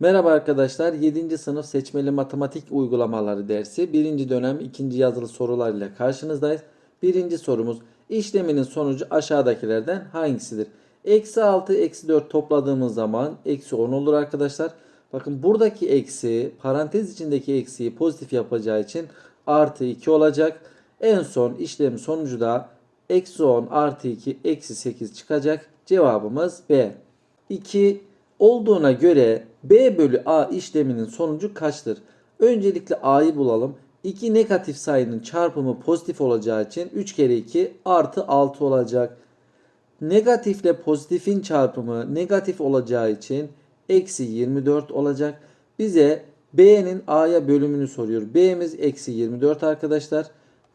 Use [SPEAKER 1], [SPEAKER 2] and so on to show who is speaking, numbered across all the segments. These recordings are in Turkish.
[SPEAKER 1] Merhaba arkadaşlar. 7. sınıf seçmeli matematik uygulamaları dersi 1. dönem 2. yazılı sorular ile karşınızdayız. Birinci sorumuz işleminin sonucu aşağıdakilerden hangisidir? Eksi 6 eksi 4 topladığımız zaman eksi 10 olur arkadaşlar. Bakın buradaki eksi parantez içindeki eksiyi pozitif yapacağı için artı 2 olacak. En son işlemin sonucu da eksi 10 artı 2 eksi 8 çıkacak. Cevabımız B. 2 olduğuna göre B bölü A işleminin sonucu kaçtır? Öncelikle A'yı bulalım. 2 negatif sayının çarpımı pozitif olacağı için 3 kere 2 artı 6 olacak. Negatifle pozitifin çarpımı negatif olacağı için eksi 24 olacak. Bize B'nin A'ya bölümünü soruyor. B'miz eksi 24 arkadaşlar.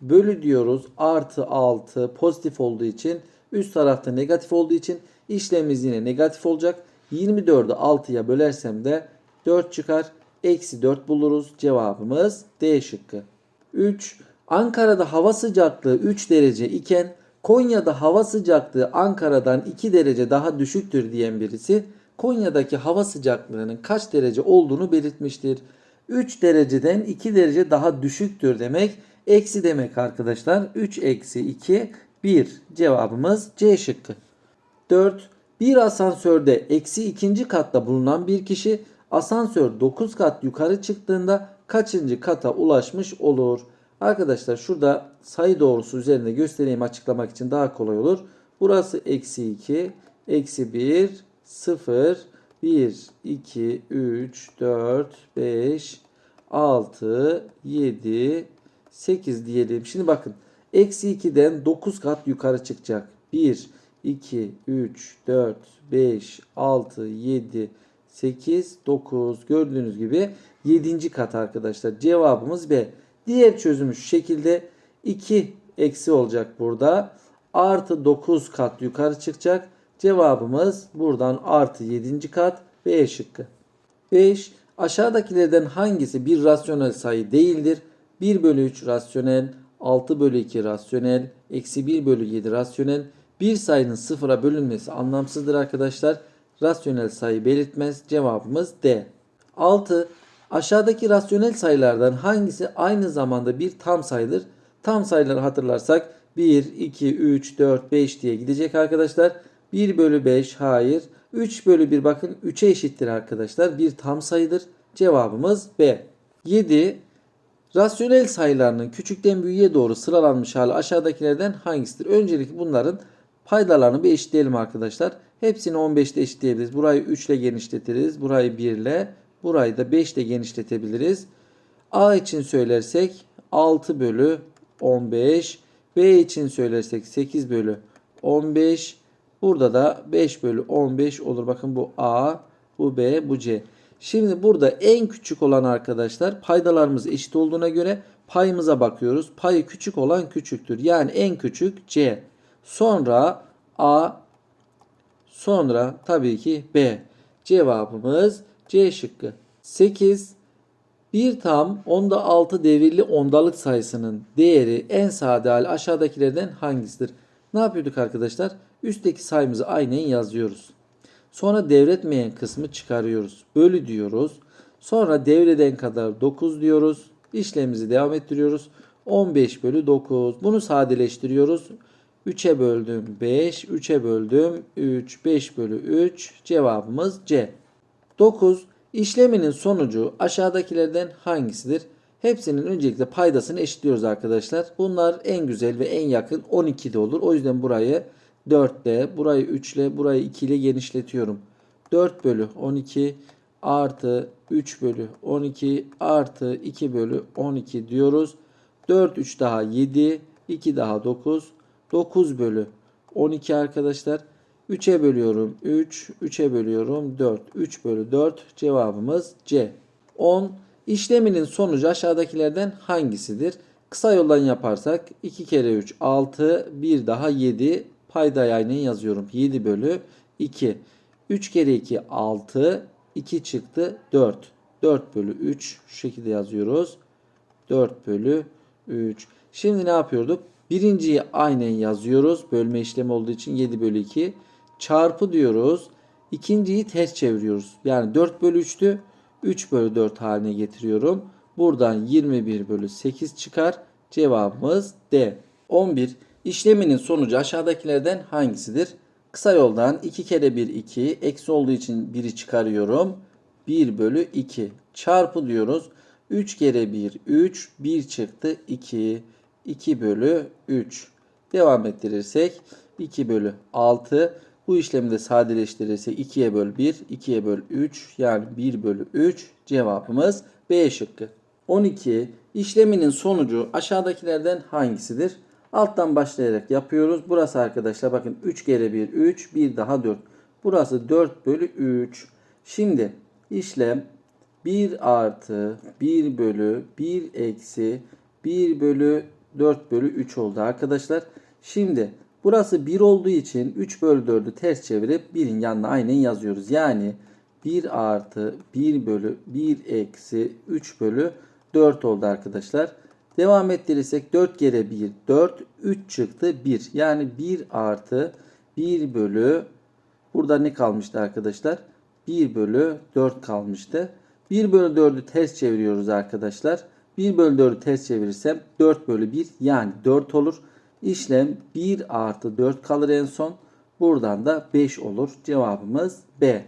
[SPEAKER 1] Bölü diyoruz artı 6 pozitif olduğu için üst tarafta negatif olduğu için işlemimiz yine negatif olacak. 24'ü 6'ya bölersem de 4 çıkar. Eksi 4 buluruz. Cevabımız D şıkkı. 3. Ankara'da hava sıcaklığı 3 derece iken Konya'da hava sıcaklığı Ankara'dan 2 derece daha düşüktür diyen birisi Konya'daki hava sıcaklığının kaç derece olduğunu belirtmiştir. 3 dereceden 2 derece daha düşüktür demek. Eksi demek arkadaşlar. 3 eksi 2 1 cevabımız C şıkkı. 4. Bir asansörde eksi ikinci katta bulunan bir kişi asansör 9 kat yukarı çıktığında kaçıncı kata ulaşmış olur? Arkadaşlar şurada sayı doğrusu üzerinde göstereyim açıklamak için daha kolay olur. Burası eksi 2, eksi 1, 0, 1, 2, 3, 4, 5, 6, 7, 8 diyelim. Şimdi bakın eksi 2'den 9 kat yukarı çıkacak. 1, 2, 3, 4, 5, 6, 7, 8, 9 gördüğünüz gibi 7. kat arkadaşlar. Cevabımız B. Diğer çözümü şu şekilde 2 eksi olacak burada. Artı 9 kat yukarı çıkacak. Cevabımız buradan artı 7. kat B şıkkı. 5. Aşağıdakilerden hangisi bir rasyonel sayı değildir? 1 bölü 3 rasyonel, 6 bölü 2 rasyonel, eksi 1 bölü 7 rasyonel. Bir sayının sıfıra bölünmesi anlamsızdır arkadaşlar. Rasyonel sayı belirtmez. Cevabımız D. 6. Aşağıdaki rasyonel sayılardan hangisi aynı zamanda bir tam sayıdır? Tam sayıları hatırlarsak 1, 2, 3, 4, 5 diye gidecek arkadaşlar. 1 bölü 5 hayır. 3 bölü 1 bakın 3'e eşittir arkadaşlar. Bir tam sayıdır. Cevabımız B. 7. Rasyonel sayılarının küçükten büyüğe doğru sıralanmış hali aşağıdakilerden hangisidir? Öncelikle bunların paydalarını bir eşitleyelim arkadaşlar. Hepsini 15 ile eşitleyebiliriz. Burayı 3 ile genişletiriz. Burayı 1 ile. Burayı da 5 ile genişletebiliriz. A için söylersek 6 bölü 15. B için söylersek 8 bölü 15. Burada da 5 bölü 15 olur. Bakın bu A, bu B, bu C. Şimdi burada en küçük olan arkadaşlar paydalarımız eşit olduğuna göre payımıza bakıyoruz. Payı küçük olan küçüktür. Yani en küçük C. Sonra A, sonra tabii ki B. Cevabımız C şıkkı. 8. Bir tam onda 6 devirli ondalık sayısının değeri en sade hali aşağıdakilerden hangisidir? Ne yapıyorduk arkadaşlar? Üstteki sayımızı aynen yazıyoruz. Sonra devretmeyen kısmı çıkarıyoruz. Bölü diyoruz. Sonra devreden kadar 9 diyoruz. İşlemimizi devam ettiriyoruz. 15 bölü 9. Bunu sadeleştiriyoruz. 3'e böldüm 5. 3'e böldüm 3. 5 bölü 3. Cevabımız C. 9. İşleminin sonucu aşağıdakilerden hangisidir? Hepsinin öncelikle paydasını eşitliyoruz arkadaşlar. Bunlar en güzel ve en yakın 12'de olur. O yüzden burayı 4 ile, burayı 3 ile, burayı 2 ile genişletiyorum. 4 bölü 12 artı 3 bölü 12 artı 2 bölü 12 diyoruz. 4 3 daha 7, 2 daha 9. 9 bölü 12 arkadaşlar. 3'e bölüyorum 3, 3'e bölüyorum 4. 3 bölü 4 cevabımız C. 10. İşleminin sonucu aşağıdakilerden hangisidir? Kısa yoldan yaparsak 2 kere 3 6, 1 daha 7 payda aynen yazıyorum. 7 bölü 2. 3 kere 2 6, 2 çıktı 4. 4 bölü 3 şu şekilde yazıyoruz. 4 bölü 3. Şimdi ne yapıyorduk? Birinciyi aynen yazıyoruz. Bölme işlemi olduğu için 7 bölü 2. Çarpı diyoruz. İkinciyi ters çeviriyoruz. Yani 4 bölü 3'tü. 3 bölü 4 haline getiriyorum. Buradan 21 bölü 8 çıkar. Cevabımız D. 11. İşleminin sonucu aşağıdakilerden hangisidir? Kısa yoldan 2 kere 1 2. Eksi olduğu için 1'i çıkarıyorum. 1 bölü 2. Çarpı diyoruz. 3 kere 1 3. 1 çıktı 2. 2 bölü 3. Devam ettirirsek 2 bölü 6. Bu işlemi de sadeleştirirsek 2'ye böl 1, 2'ye böl 3 yani 1 bölü 3 cevabımız B şıkkı. 12. İşleminin sonucu aşağıdakilerden hangisidir? Alttan başlayarak yapıyoruz. Burası arkadaşlar bakın 3 kere 1 3 bir daha 4. Burası 4 bölü 3. Şimdi işlem 1 artı 1 bölü 1 eksi 1 bölü 4 bölü 3 oldu arkadaşlar. Şimdi burası 1 olduğu için 3 bölü 4'ü ters çevirip 1'in yanına aynen yazıyoruz. Yani 1 artı 1 bölü 1 eksi 3 bölü 4 oldu arkadaşlar. Devam ettirirsek 4 kere 1 4 3 çıktı 1. Yani 1 artı 1 bölü burada ne kalmıştı arkadaşlar? 1 bölü 4 kalmıştı. 1 bölü 4'ü ters çeviriyoruz arkadaşlar. 1 bölü 4'ü ters çevirirsem 4 bölü 1 yani 4 olur. İşlem 1 artı 4 kalır en son. Buradan da 5 olur. Cevabımız B.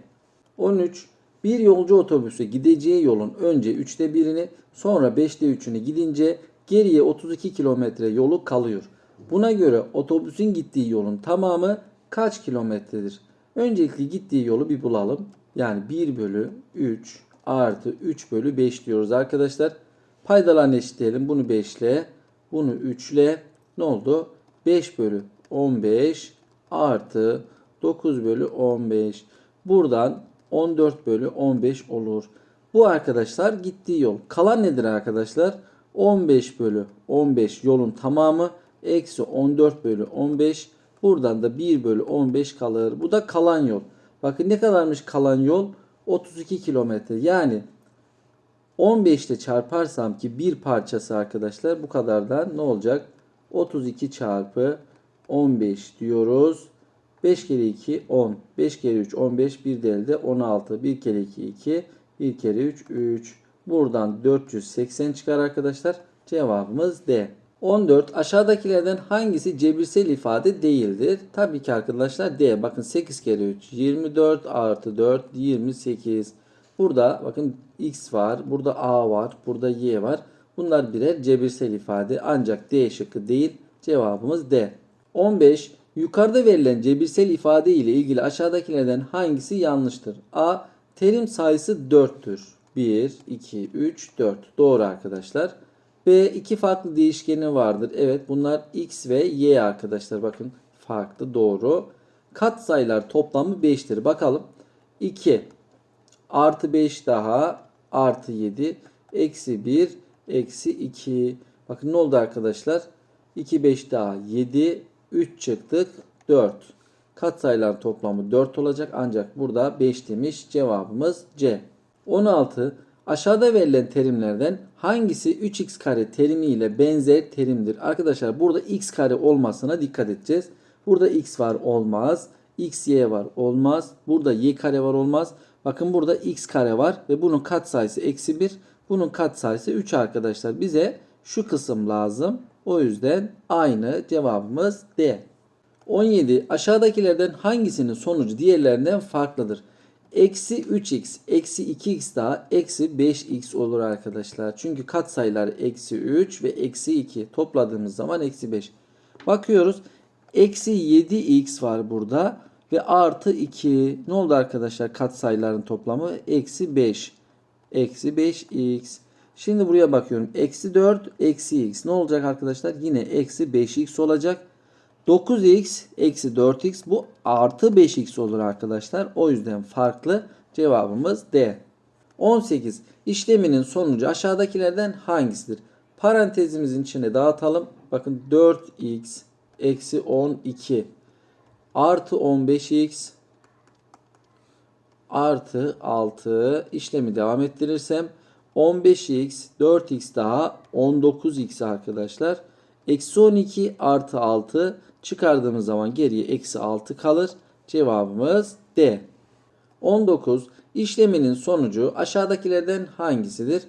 [SPEAKER 1] 13. Bir yolcu otobüsü gideceği yolun önce 3'te 1'ini sonra 5'te 3'ünü gidince geriye 32 kilometre yolu kalıyor. Buna göre otobüsün gittiği yolun tamamı kaç kilometredir? Öncelikle gittiği yolu bir bulalım. Yani 1 bölü 3 artı 3 bölü 5 diyoruz arkadaşlar. Paydalarını eşitleyelim. Bunu 5 ile bunu 3 ile ne oldu? 5 bölü 15 artı 9 bölü 15. Buradan 14 bölü 15 olur. Bu arkadaşlar gittiği yol. Kalan nedir arkadaşlar? 15 bölü 15 yolun tamamı eksi 14 bölü 15. Buradan da 1 bölü 15 kalır. Bu da kalan yol. Bakın ne kadarmış kalan yol? 32 kilometre. Yani 15 ile çarparsam ki bir parçası arkadaşlar bu kadardan ne olacak? 32 çarpı 15 diyoruz. 5 kere 2 10. 5 kere 3 15. Bir de elde 16. 1 kere 2 2. 1 kere 3 3. Buradan 480 çıkar arkadaşlar. Cevabımız D. 14. Aşağıdakilerden hangisi cebirsel ifade değildir? Tabii ki arkadaşlar D. Bakın 8 kere 3 24 artı 4 28. Burada bakın X var. Burada A var. Burada Y var. Bunlar birer cebirsel ifade. Ancak D şıkkı değil. Cevabımız D. 15. Yukarıda verilen cebirsel ifade ile ilgili aşağıdakilerden hangisi yanlıştır? A. Terim sayısı 4'tür. 1, 2, 3, 4. Doğru arkadaşlar. B. iki farklı değişkeni vardır. Evet bunlar X ve Y arkadaşlar. Bakın farklı doğru. Kat sayılar toplamı 5'tir. Bakalım. 2 artı 5 daha artı 7 eksi 1 eksi 2. Bakın ne oldu arkadaşlar? 2 5 daha 7 3 çıktık 4. Katsayılar toplamı 4 olacak ancak burada 5 demiş cevabımız C. 16. Aşağıda verilen terimlerden hangisi 3x kare terimiyle benzer terimdir? Arkadaşlar burada x kare olmasına dikkat edeceğiz. Burada x var olmaz. x y var olmaz. Burada y kare var olmaz. Bakın burada x kare var ve bunun katsayısı eksi 1. Bunun katsayısı 3 arkadaşlar. Bize şu kısım lazım. O yüzden aynı cevabımız D. 17. Aşağıdakilerden hangisinin sonucu diğerlerinden farklıdır? Eksi 3x, eksi 2x daha eksi 5x olur arkadaşlar. Çünkü katsayılar eksi 3 ve eksi 2 topladığımız zaman eksi 5. Bakıyoruz. Eksi 7x var burada ve artı 2. Ne oldu arkadaşlar katsayıların toplamı? Eksi 5. Eksi 5x. Şimdi buraya bakıyorum. Eksi 4 eksi x. Ne olacak arkadaşlar? Yine eksi 5x olacak. 9x eksi 4x bu artı 5x olur arkadaşlar. O yüzden farklı cevabımız D. 18. İşleminin sonucu aşağıdakilerden hangisidir? Parantezimizin içine dağıtalım. Bakın 4x eksi 12 artı 15x artı 6 işlemi devam ettirirsem 15x 4x daha 19x arkadaşlar. Eksi 12 artı 6 çıkardığımız zaman geriye eksi 6 kalır. Cevabımız D. 19. İşleminin sonucu aşağıdakilerden hangisidir?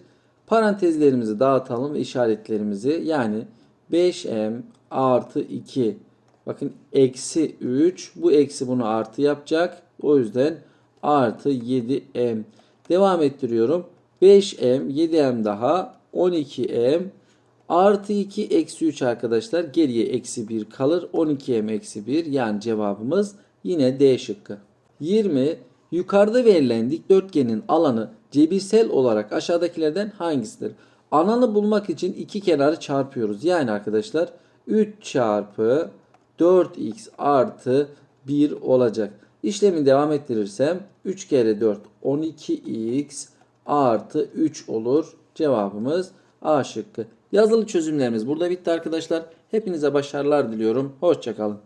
[SPEAKER 1] Parantezlerimizi dağıtalım ve işaretlerimizi yani 5m artı 2 bakın eksi 3 bu eksi bunu artı yapacak. O yüzden artı 7m. Devam ettiriyorum. 5m 7m daha 12m artı 2 eksi 3 arkadaşlar geriye eksi 1 kalır. 12m eksi 1 yani cevabımız yine D şıkkı. 20 yukarıda verilen dikdörtgenin alanı cebirsel olarak aşağıdakilerden hangisidir? Alanı bulmak için iki kenarı çarpıyoruz. Yani arkadaşlar 3 çarpı 4x artı 1 olacak. İşlemi devam ettirirsem 3 kere 4 12x artı 3 olur. Cevabımız A şıkkı. Yazılı çözümlerimiz burada bitti arkadaşlar. Hepinize başarılar diliyorum. Hoşçakalın.